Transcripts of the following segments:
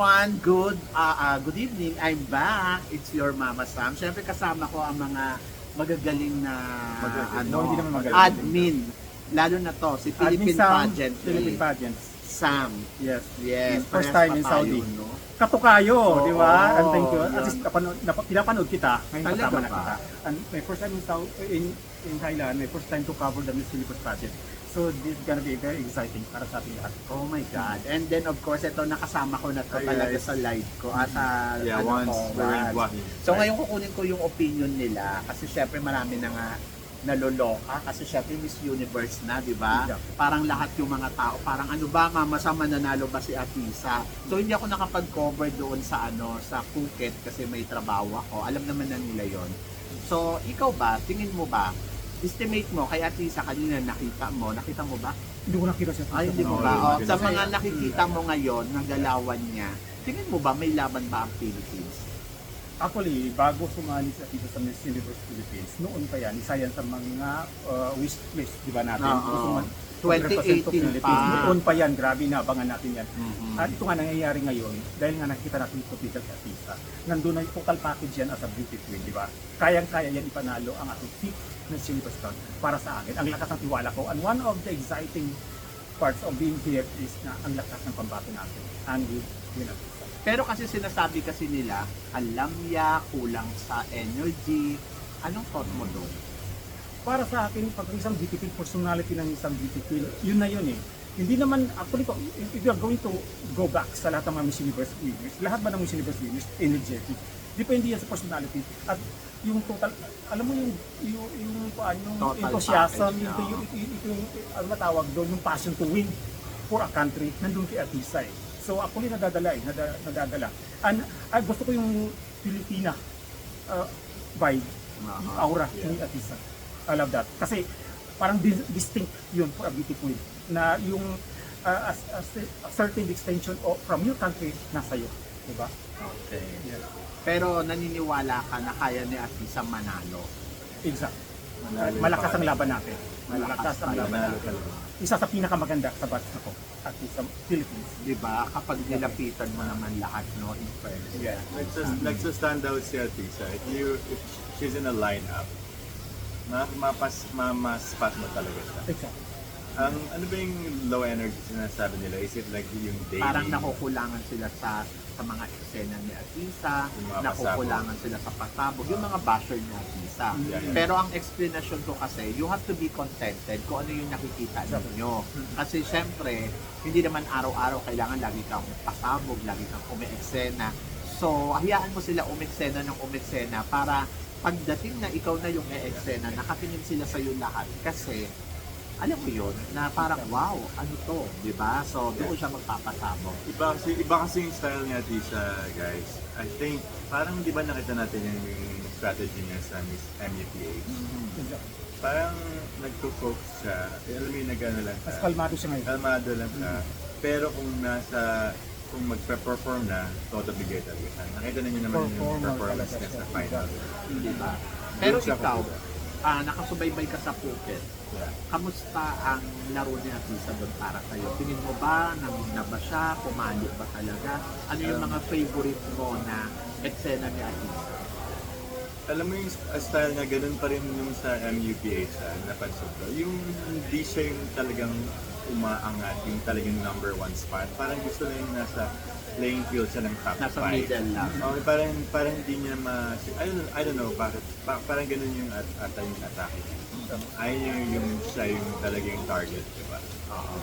everyone, good uh, uh, good evening. I'm back. It's your Mama Sam. Siyempre kasama ko ang mga magagaling na Magagaling. ano, No, hindi naman magaling. admin. Lalo na to, si Philippine Sam, Pageant. Philippine Pageant. Sam. Yes. Yes. First time in pa tayo, Saudi. no? Katukayo, Oo, di ba? And thank you. At least napanood, nap, pinapanood kita. Ngayon kasama na kita. And my first time in South in in Thailand, my first time to cover the Miss Universe pageant. So this is gonna be very exciting para sa ating lahat. Oh my God. And then of course, ito nakasama ko na to Hi, talaga guys. sa live ko. Ah, sa, Yeah, ano once ko, we're in. Guahi. So ngayon kukunin ko yung opinion nila kasi syempre marami na nga naloloka kasi syempre Miss Universe na, di ba? Yeah. Parang lahat yung mga tao, parang ano ba, mama sa mananalo ba si Atisa? So hindi ako nakapag-cover doon sa ano, sa Phuket kasi may trabaho ako. Alam naman na nila yon. So ikaw ba, tingin mo ba, estimate mo kay Atisa kanina nakita mo, nakita mo ba? Hindi ko nakita siya. Ay, hindi mo Oo, ba? Oh, sa mga nakikita mo ngayon, ng galawan niya, tingin mo ba may laban ba ang Philippines? Actually, bago sumali sa dito sa Miss Universe Philippines, noon pa yan, isa yan sa mga uh, wish list, di ba natin? Oo. Gusto man- 2018 represent Philippines. pa. Noon pa yan, grabe na, abangan natin yan. Mhm. At ito nga nangyayari ngayon, dahil nga nakita natin ito sa artista, nandun na yung total package yan as a beauty queen, di ba? Kayang-kaya yan ipanalo ang ating peak Miss Universe crown para sa akin. Ang lakas ng tiwala ko. And one of the exciting parts of being here is na ang lakas ng pambato natin. And with yun ang isa. Pero kasi sinasabi kasi nila, alam niya, kulang sa energy. Anong thought mo doon? Para sa akin, pag isang beauty queen, personality ng isang beauty queen, yun na yun eh. Hindi naman, actually, if if you're going to go back sa lahat ng mga Miss Universe winners, lahat ba ng Miss Universe winners, energetic. Depende yan sa personality. At yung total, alam mo yung, yung, yung, yung, yung Total enthusiasm, yung, yung, yung, yung, yung, ano matawag doon, yung passion to win for a country, nandun kay Atisa eh. So actually nadadala eh, nada, nadadala. And ay, gusto ko yung Filipina uh, vibe, yung Aha. aura Yeah. ni Atisa. I love that. Kasi parang dis- distinct yun for a beauty queen. Na yung uh, a, a, a certain extension of, from your country nasa iyo. Diba? Okay. Yeah. Pero naniniwala ka na kaya ni Atisa manalo. Exact. Manalo Malakas ang laban natin. Malakas Malakas ang laban natin. Isa sa pinakamaganda sa batch na ko at sa Philippines. Di ba? Kapag nilapitan mo naman lahat, no? In fairness. Yeah, nagsa- nagsa-stand out si Atisa. If you, if she's in a lineup, ma mapas, mamaspat mo talaga siya. Exact. Ang ano ba yung low energy sinasabi nila? Is it like yung daily? Parang nakukulangan sila sa sa mga eksena ni Atisa, nakukulangan sila sa pasabog, yung mga basher ni Atisa. Yeah, yeah. Pero ang explanation ko kasi, you have to be contented kung ano yung nakikita ninyo. Kasi syempre, hindi naman araw-araw kailangan lagi kang pasabog, lagi kang umeeksena. So, hayaan mo sila umeksena ng umeksena para pagdating na ikaw na yung e-eksena, nakatingin sila sa iyo lahat. Kasi, alam mo yun, na parang, wow, ano to, di ba? So, doon siya magpapasabog. Iba kasi, iba kasi yung style ni Atisa, guys. I think, parang di ba nakita natin yung, strategy niya sa Miss MUPH? Exact. Parang nagpo-focus siya. Alam mo yung nag-ano lang Mas siya. kalmado siya ngayon. Kalmado lang siya. Pero kung nasa, kung magpe-perform na, todo bigay talaga siya. Nakita ninyo naman yung Performer performance talaga niya sa final. Di ba? Pero Doon siya ikaw, kumbaga. ah, nakasubaybay ka sa Phuket. Yeah. Kamusta ang laro ni Atisa doon para sa'yo? Tingin mo ba, namuna ba siya? Pumali ba talaga? Ano yung Um, mga favorite mo na eksena ni Atisa? Alam mo yung style niya, ganun pa rin yung sa MUPH, ah, napansin ko. Yung hindi siya yung talagang umaangat, yung talagang number one spot. Parang gusto lang yung nasa playing field siya ng top Nasa 5. middle lang. Okay, parang parang hindi niya ma I don't I don't know bakit pa, parang ganun yung at ata yung atake niya. Ayaw niya yung siya yung talagang target, di ba? Oo.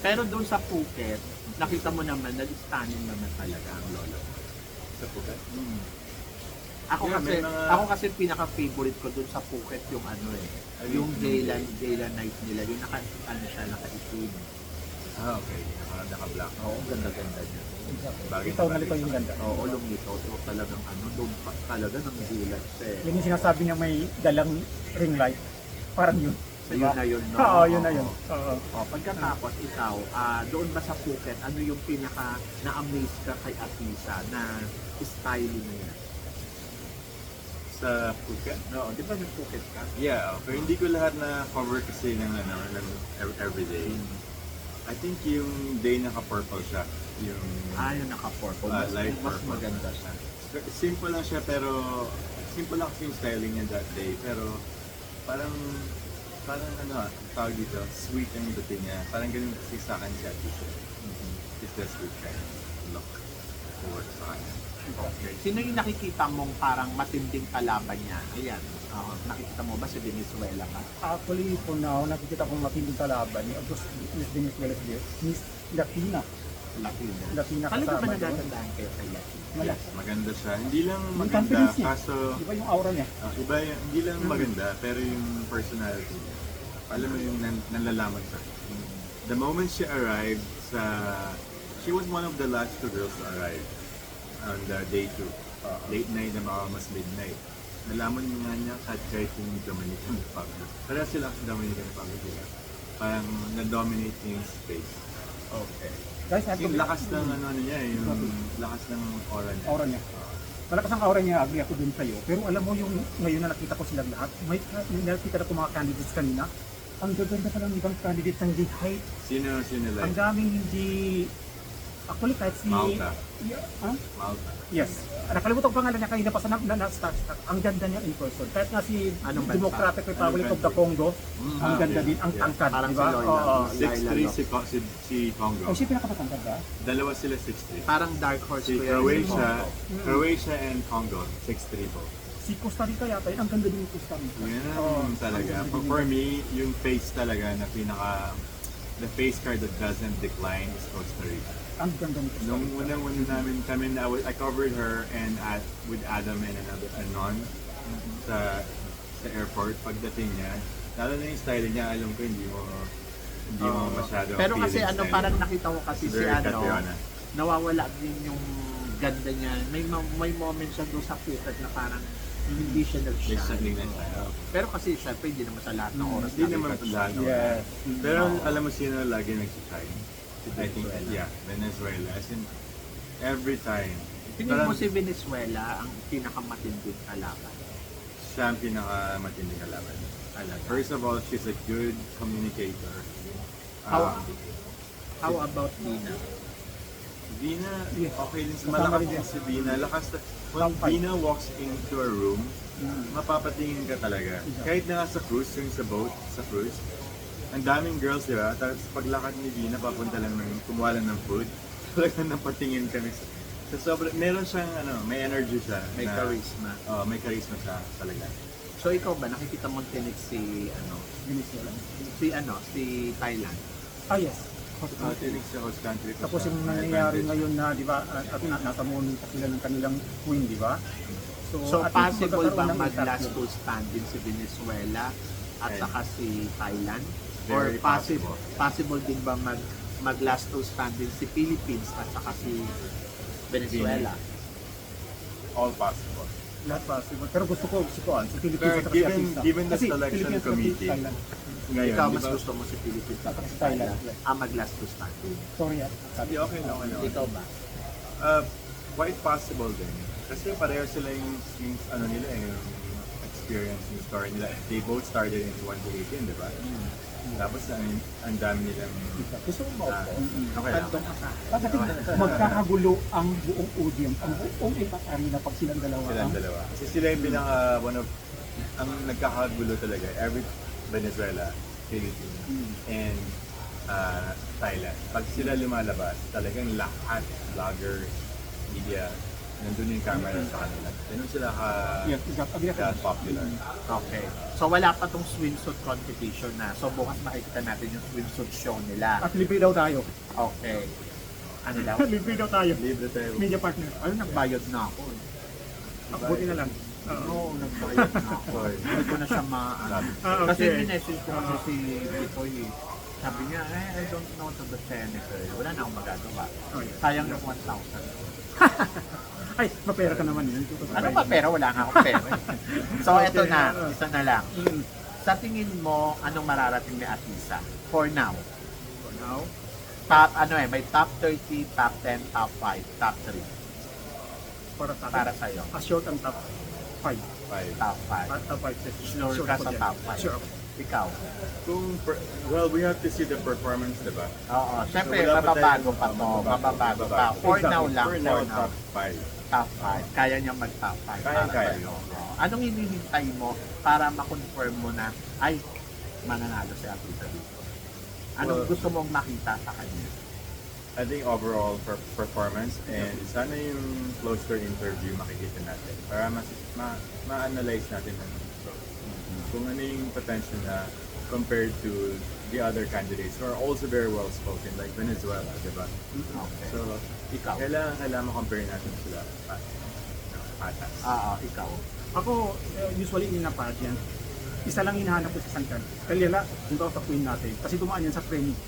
Pero doon sa Phuket, nakita mo naman, nag-stunning naman talaga ang lolo. Sa Phuket. Mm. Ako Yeah, kasi mga- ako kasi pinaka favorite ko doon sa Phuket yung ano eh, yung gala gala night nila, yung naka ano siya naka-itim. Ah, okay. Naka, naka-black. Oo, ganda-ganda niya. Bagay Ikaw na na bagay. yung ganda. Oo, lumitaw. So talagang ano, doon pa talaga ng gulat siya eh. Yun yung sinasabi niya may dalang ring light. Parang yun. So yun na yun, no? Oo, yun na yun. Oo. O, pagkatapos ikaw, ah, doon ba sa Phuket, ano yung pinaka na-amaze ka kay Atisa na mo yan? Sa Phuket? No, di ba may Phuket ka? Yeah, pero hindi ko lahat na cover kasi ng ano, ng ev- everyday. Mm. I think yung day naka-purple siya. Yung Ah, yung naka-purple. Ah, Mas, light mas purple. maganda siya. simple lang siya pero simple lang kasi yung styling niya that day pero parang parang ano ah, tawag dito, sweet ang dating niya. Parang ganun kasi sa akin siya t-shirt. It's the sweet kind of look to work sa kanya. Okay. Sino yung nakikita mong parang matinding kalaban niya? Ayan. Oo, nakikita mo ba si Venezuela ka? Actually, for now, nakikita kong matinding kalaban ni August Miss Venezuela si Miss Latina. Latino. Latina Talaga ba nagagandaan kayo kay Latino? Wala. Maganda siya. Hindi lang maganda, niya. kaso Iba yung aura niya. ah, iba yung, hindi lang maganda, pero yung personality niya. Alam mo yung nan, nanlalaman siya. The moment she arrived sa... She was one of the last two girls to arrive on the day two. Ah. late night na baka mas midnight. Nalaman nga niya kahit kahit yung Dominican Republic. Pero sila sa Dominican Republic sila. Parang na-dominate yung space. Okay. Guys, Yung lakas ng ano ano niya, eh, yung lakas ng aura niya. aura niya. Malakas ang aura niya, agree ako dun sa'yo. Pero alam mo yung ngayon na nakita ko silang lahat, may, nakita na ko mga candidates kanina, ang gaganda pa ng ibang candidates ng hindi height. Sino, sino Ang like? daming hindi... Actually, kahit si... Malta. Yeah, huh? Malta. Yes. Nakalimutan ko pangalan niya kanina pa sa na, na, na, start, start. Ang ganda niya in person. Kahit nga si Anong bansa? Democratic Republic Anong of the? Congo, Mm, ang ah, ganda yeah. din, ang Yeah. tangkad, Parang di ba? si Lola. Oo. Laila 6'3 Lalo. si, Co- si, si Congo. Oh, siya pinakamatangkad ba? Dalawa sila 6'3. Parang dark horse Si ko yan. Croatia, Mm. Croatia and Congo, 6'3 po. Si Costa Rica yata, yun. ang ganda din yung Costa Rica. Yan Oo. talaga. Ganda For, din for me, yung face talaga na pinaka the face card that doesn't decline is Costa Rica. Ang ganda Costa Nung unang-una namin kami na I, covered her and at with Adam and another anon sa sa airport pagdating niya. Lalo na yung style niya, alam ko hindi mo hindi mo Oo. masyado Pero kasi feeling ano, style. parang nakita ko kasi si Very ano, nawawala din yung ganda niya. May may moment siya doon sa footage na parang hindi siya May nag-shine. something na siya. Pero kasi syempre hindi naman sa lahat ng Mm, oras Hindi naman nakikita lahat. siya. Yes. Pero Oo. alam mo sino lagi nag-shine? I think, yeah, Venezuela. As in, every time. Tingin mo Parang si Venezuela ang pinakamatinding kalaban. siya ang pinakamatinding kalaban. Talaga. First of all, she's a good communicator. How- Um, How about Dina? Dina, Yes. okay din. Kasama Malakas rin din si Dina. Lakas na, when five. Dina walks into a room, Mm. mapapatingin ka talaga. Yeah. Kahit na sa cruise, yung sa boat, sa cruise, ang daming girls, di ba? Tapos paglakad ni Dina, papunta lang ng, kumuha lang ng food. Talagang napatingin kami sa, sa sobra, meron siyang, ano, may energy siya. May na- charisma. Oo, may charisma siya talaga. So ikaw ba nakikita mo tinig si ano Venezuela. si ano si Thailand? Ah, yes. Uh, sa host country ko Tapos siya. yung May nangyayari advantage. ngayon na, di ba, at, at na- nasa pa sila ng kanilang queen, di ba? So at least possible magkakaroon bang ng mag impact last yun. two stand din si Venezuela at Ay. saka si Thailand? Or Very possible possible. possible din ba mag mag last two stand din si Philippines at saka si Venezuela? All possible. Lahat possible. Pero gusto ko, gusto ko, ah, si Philippines Pero at saka si given- Artista. given the Kasi selection Philippines at committee, Thailand. Ngayon, Ikaw di mas ba? gusto mo si Philippines at saka si Thailand, Thailand? yes. Ah, mag last two stand din. Sorry, ah. Hindi, okay lang. Okay lang. Ikaw ba? Uh, quite possible din. Kasi pareho sila yung, yung ano nila, eh, yung experience, yung story nila. They both started in 1 to 18, di ba? Tapos ang, ang dami nilang... Gusto mo? Ah, Mm-mm. okay lang. Pagdating, magkakagulo ang buong audience, ang buong impact arena pag silang dalawa. Silang ang- dalawa. Kasi sila yung pinaka, one of, ang nagkakagulo talaga. Every Venezuela, Philippines, Mm. and uh, Thailand. Pag sila lumalabas, talagang lahat, vlogger, media, nandun yung camera sa kanila. Ganun sila ka, Yes, exact. Agree ka popular. Okay. So wala pa tong swimsuit competition na. So bukas makikita natin yung swimsuit show nila. At libre daw tayo. Okay. Ano daw? libre daw tayo. Libre tayo. Media partner. Ano nagbayad na ako? eh. Ah, buti na lang. Oo, nagbayad na ako. Hindi ko na siya ma... ano. Ah, Kasi okay. minessage ko kasi si Bitoy eh. Sabi niya, eh, I don't know to the senator. Wala na akong magagawa. Oh, yeah. Sayang yung 1,000. Ay, mapera ka naman yun. Ano pa pera? Wala nga akong pera. eh. so, Okay, eto na. Isa na lang. Mm. Sa tingin mo, anong mararating ni Atisa? For now. For now, Top, ano eh, may top 30, top 10, top 5, top 3. para sa Para sa'yo. A short ang top 5. Five. Top 5. Top 5. Sure ka sa top five. Sure. Ikaw. Kung, per- well, we have to see the performance, diba? Oo. Siyempre, So, wala pa mababago pa to. Mababago pa. For Exactly. now lang. For now. top 5. Top 5. Kaya niya mag-top 5. Kaya-kaya. Anong hinihintay mo para ma-confirm mo na, ay, mananalo si Atita dito? Anong Well- gusto mong makita sa kanya? I think overall per- performance and sana yung closer interview makikita natin para mas ma- ma-analyze natin ng close. Kung ano yung potential na compared to the other candidates who are also very well spoken like Venezuela, di ba? Okay. So, ikaw. kailangan kailangan ma-compare natin sila pa- patas. Oo, ikaw. Ako, eh, usually in a pageant, isa lang hinahanap ko sa isang lang, punta ako sa queen natin. Kasi dumaan yan sa training.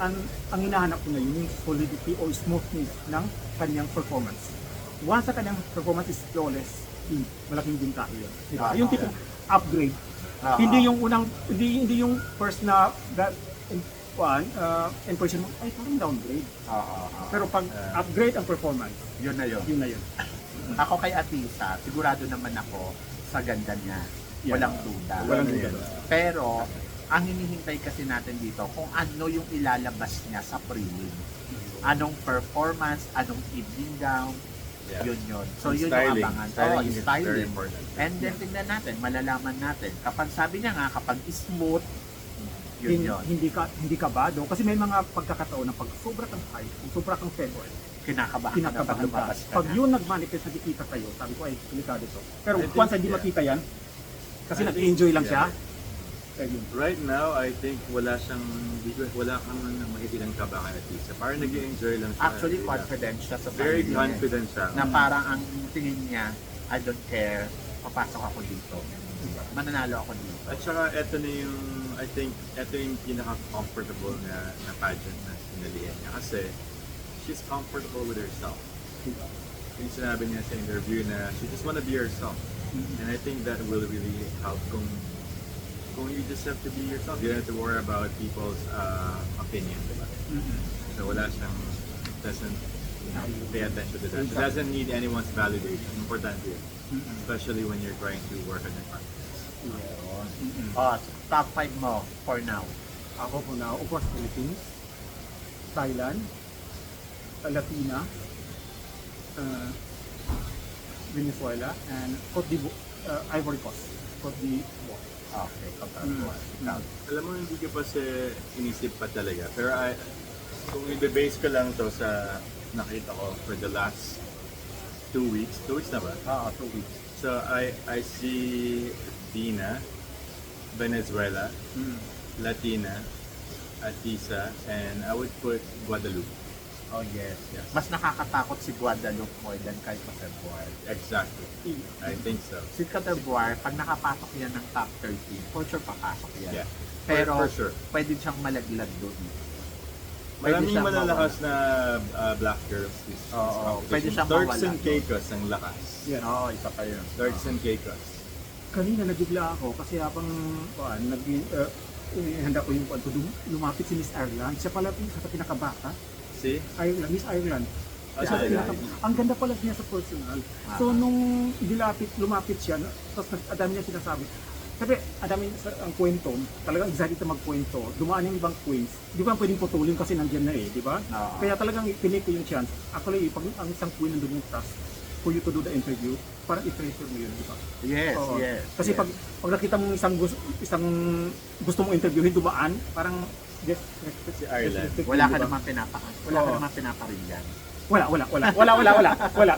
Ang, ang hinahanap ko na yun, yung solidity or smoothness ng kanyang performance. Once sa kanyang performance is flawless, yun, malaking bingkahe yun. Di ba? Ah, yung tipong upgrade. Oo. Hindi yung unang, hindi, hindi yung first na that one, uh, impression mo, ay parang downgrade. Oo, oo. Pero pag Ah. upgrade ang performance, Yun na yun. yun na yun. Ako kay Atisa, sigurado naman ako sa ganda niya. Yeah. Walang duda. Walang Ano duda. Pero, ang hinihintay kasi natin dito, kung ano yung ilalabas niya sa prelim. Anong performance, anong evening gown, Yeah. yun yun. So, yun styling. yung abangan. Styling Oo, is very styling. important. And then, tingnan natin, malalaman natin. Kapag sabi niya nga, kapag smooth, yun Hin- yun. hindi ka hindi ka bado kasi may mga pagkakataon na pag sobra kang high, kung sobra kang favor, Kinakabahan, kinakabahan ka. Pag yun nag-manifest nakikita sa'yo, sabi ko ay delikado to. Pero I think, once hindi yeah. makita yan, kasi nag-enjoy lang siya, yeah. yun. Right now, I think wala siyang, wala kang makikitang kabangan at isa. Parang nag-enjoy lang siya. Actually, Di ba? confident siya sa Very confident siya. Na parang ang tingin niya, I don't care, papasok ako dito. Mananalo ako dito. At saka, eto na yung, I think, eto yung pinaka-comfortable na, na pageant na sinalihan niya. Kasi, she's comfortable with herself. Yung sinabi niya sa interview na she just wanna be herself. And I think that will really help kung kung you just have to be yourself. You don't have to worry about people's uh, opinion. Diba? So wala siyang doesn't pay attention to that. She doesn't need anyone's validation. Importante yun. Especially when you're trying to work on your confidence. Oh, top 5 mo for now. Ako po na, of course, Philippines, Thailand, Latina, uh, Venezuela, and Cote d'Ivoire, uh, Ivory Coast. Cote d'Ivoire. Okay, top Mm. 1. Ikaw. Alam mo, hindi ko pa si inisip pa talaga. Pero I, kung i-base ko lang to sa nakita ko for the last two weeks. Two weeks na ba? Oo, 2 weeks. So I I see Dina, Venezuela, Latina, Atisa, and I would put Guadalupe. Oh, yes. Yes. Mas nakakatakot si Guadalupe more than kay Cotebuar. Exactly. I think so. Si Cotebuar, pag nakapasok yan ng top 13, for sure papasok yan. Yeah. Pero, for, for sure. pwede siyang malaglag doon. Pwede Maraming siyang malalakas na uh, black girls this, this Oo, competition. pwede siyang Turks mawala. and Caicos ang lakas. Yeah. Oo, isa pa yun. Turks and Caicos. Kanina nabigla ako kasi habang uh, nag uh, handa ko yung kwan ko, dum- lumapit si Miss Ireland. Siya pala yung sa pinakabata. See? Ireland, Miss Ireland. Ah, Siya sa pinaka- ang ganda pala niya sa personal. So Ah. nung dilapit, lumapit siya, tapos nag- ang dami niya sinasabi. Sabi, ang dami sa ang kwento, talagang excited na magkwento. Dumaan yung ibang queens. Di ba pwedeng putulin kasi nandiyan na eh, di ba? Oo. Kaya talagang pinay ko yung chance. Actually, pag ang isang queen nandun yung task for you to do the interview, parang i-treasure mo yun, di ba? Yes, Oo. yes. Kasi yes. pag pag nakita mo isang gusto, isang gusto mong interviewin dumaan, parang just respect Si Ireland. wala ka di ba? naman pinapa wala ka Oo. naman pinaparinggan. Wala, wala, wala. Wala, wala, wala. Wala.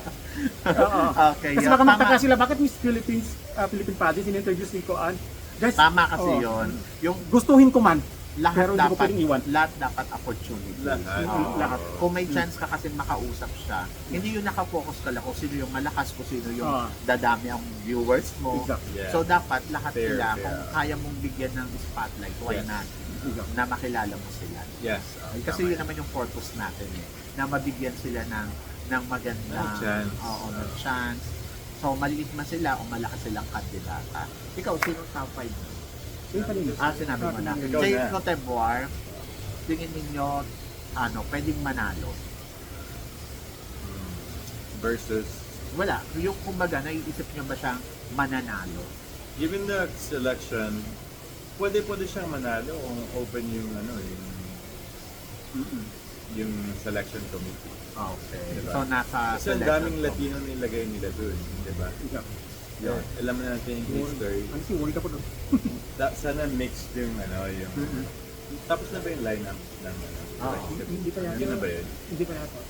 Oo. Okay, Kasi baka magtaka Tama. sila, bakit Miss Philippines, uh, Philippine Pageant, in-introduce ni Koan? Guys, Tama kasi oo. yun. Yung gustuhin ko man, lahat Pero hindi ko dapat pwedeng iwan. lahat dapat opportunity. Lahat. Oo. Lahat. Kung may chance ka kasi makausap siya, hindi yun nakafocus ka lang kung sino yung malakas, kung sino yung Oo. dadami ang viewers mo. Exactly. Yeah. So dapat lahat Fair, sila, fair. kung kaya mong bigyan ng spotlight, why Yes. not? Exactly. Na makilala mo sila. Yes. uh, Kasi yun naman yung purpose natin eh, na mabigyan sila ng ng magandang Ng chance. Oo, ng chance. So maliit man sila o malakas silang kandidata. Ikaw, sino top 5 mo? Ah, sinabi mo na. Ikaw Jay na. Cotebuar, tingin ninyo, ano, pwedeng manalo? Mm. Versus, Wala. Yung kumbaga, naiisip nyo ba siyang mananalo? given the selection pwede pwede siyang manalo kung open yung ano yung yung selection committee. Okay. Diba? So, nasa Kasi ang selection daming. Latino nilagay nila dun, di ba? Yeah. Yun. Alam na natin yung history. Ano si ka po doon? Sana mixed yung ano, yung... Tapos na ba yung lineup ng ano? Oo. selection? Hindi pa yata. Yun na ba yun? Hindi pa yata.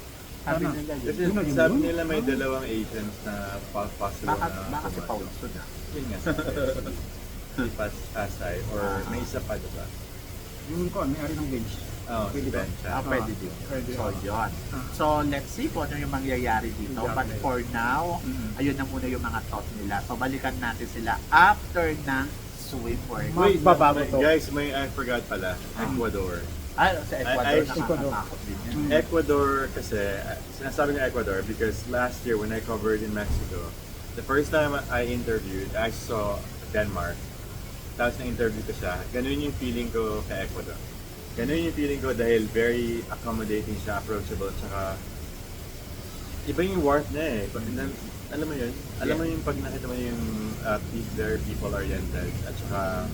Sabi nila yun. Kasi sabi nila may Ah. dalawang agents na pa- possible Baka, na baka si na. Yun nga. Si Pas Asay or Ah. may isa pa diba? Yung ko, may-ari ng bench. Oh, Pwede ba? Siya. Ah, pwede Ah, din. pwede. So, yun. Ah. So, let's see kung ano yung mangyayari dito. But Exactly. for now, Mhm. ayun na muna yung mga thought nila. So, balikan natin sila after ng swimwear. Ma- Wait, Magbabago may- to. guys, may I forgot pala. Ah. Ecuador. Ay, sa Ecuador, Ay, ay, nakakatakot din yan. Mm. Ecuador kasi, uh, sinasabi ng Ecuador because last year when I covered in Mexico, the first time I interviewed, I saw Denmark. Tapos na-interview ko siya. Ganun yung feeling ko kay Ecuador. Ganun yung feeling ko dahil very accommodating siya, approachable, tsaka iba yung warmth niya eh. Pag- na- alam mo yun? Alam mo yung pag nakita mo yung uh, very people-oriented at saka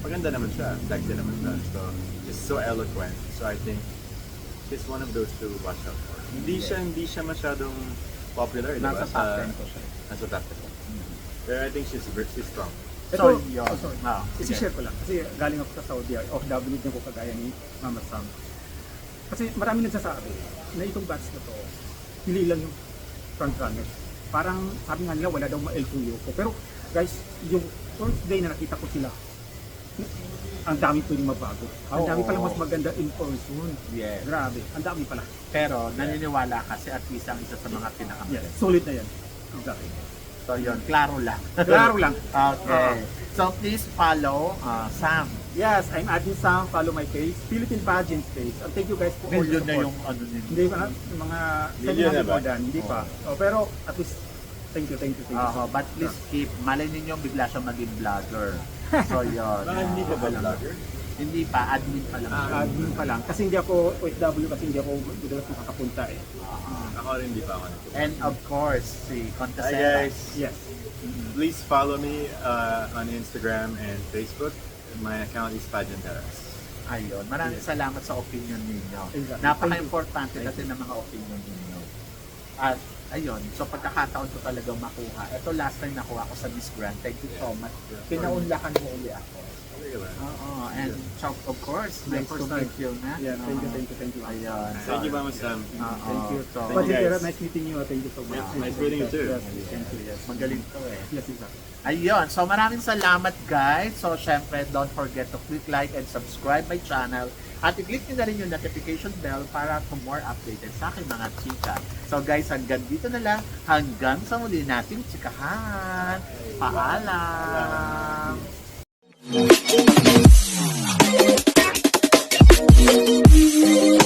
maganda naman siya, sexy naman siya. So, just so eloquent. So I think he's one of those to watch out for. Hindi siya hindi siya masyadong popular? Nasa top 10 ko siya. Nasa top 10. Pero I think she's she's strong. So, Ito, yun. oh, sorry. Ah, sige. Isi-share ko lang. Kasi galing ako sa Saudi, OFW din ko kagaya ni Mama Sam. Kasi marami nagsasabi na itong batch na to, pili lang yung front runner. Parang sabi nga nila wala daw ma-LQU ko. Pero guys, yung first day na nakita ko sila, ang dami pwedeng mabago. Ang dami pala mas maganda in person. Yes. Grabe, ang dami pala. Pero, naniniwala kasi at least ang isa sa mga pinakamagaling. Yes, solid na yan. Exactly. So, yun. Klaro lang. Klaro lang. Okay. So, please follow uh, Sam. Yes, I'm adding Sam, follow my page, Philippine Pageant page. And thank you guys for all Million your na support. yung ano nila. Hindi pa, yung mga Million na 700 ba? than, hindi pa. Oh, pero at least, thank you, thank you, thank you. Oo, but please keep, malay ninyo bigla siyang maging vlogger. So, yun. Baka hindi pa ba vlogger? Hindi pa, admin pa lang. Ah, admin pa lang. Kasi hindi ako OFW kasi hindi ako madalas nakakapunta eh. Ako rin hindi pa ako nito. And of course, si Hi Contessera. guys! Yes. Please follow me uh, on Instagram and Facebook. My account is Pageanteras. Ayun, maraming salamat sa opinion ninyo. Exactly. Napaka-importante kasi ng mga opinion ninyo. At ayun, so pagkakataon ko talagang makuha. Ito last time nakuha ko sa Miss Grant. Thank you so much. Pinaunlakan mo uli ako. Oo, and so, of course, nice to meet you na. Yeah, thank you, thank you, thank you. Ayun. Thank you, Mama Sam. Thank you. So, Thank you, guys. nice meeting you. Thank you so much. Yeah, nice meeting you too. Yes, thank you. Yes, magaling to eh. Yes, exactly. Ayun, so maraming salamat guys. So syempre, don't forget to click like and subscribe my channel. At i-click nyo na rin yung notification bell para to more updated sa aking mga chika. So guys, hanggang dito na lang. Hanggang sa muli nating chikahan. Paalam! Thank you.